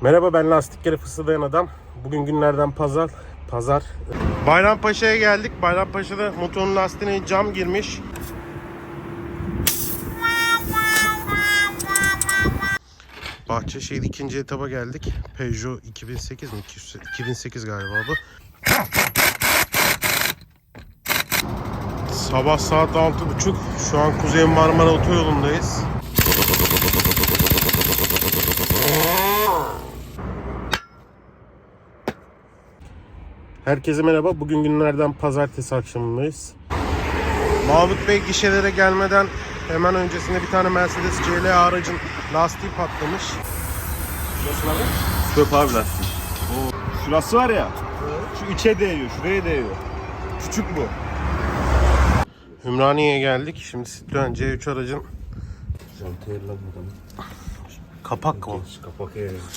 Merhaba ben lastikleri fısıldayan adam. Bugün günlerden pazar. Pazar. Bayrampaşa'ya geldik. Bayrampaşa'da motorun lastiğine cam girmiş. Bahçeşehir ikinci etaba geldik. Peugeot 2008 mi? 2008 galiba bu. Sabah saat 6.30. Şu an Kuzey Marmara Otoyolu'ndayız. Herkese merhaba. Bugün günlerden pazartesi akşamındayız. Mahmut Bey gişelere gelmeden hemen öncesinde bir tane Mercedes CLA aracın lastiği patlamış. Çöp abi lastik. Şurası var ya. Şu içe değiyor, şuraya değiyor. Küçük bu. Ümraniye'ye geldik. Şimdi Citroen C3 aracın kapak mı? Kapak ya.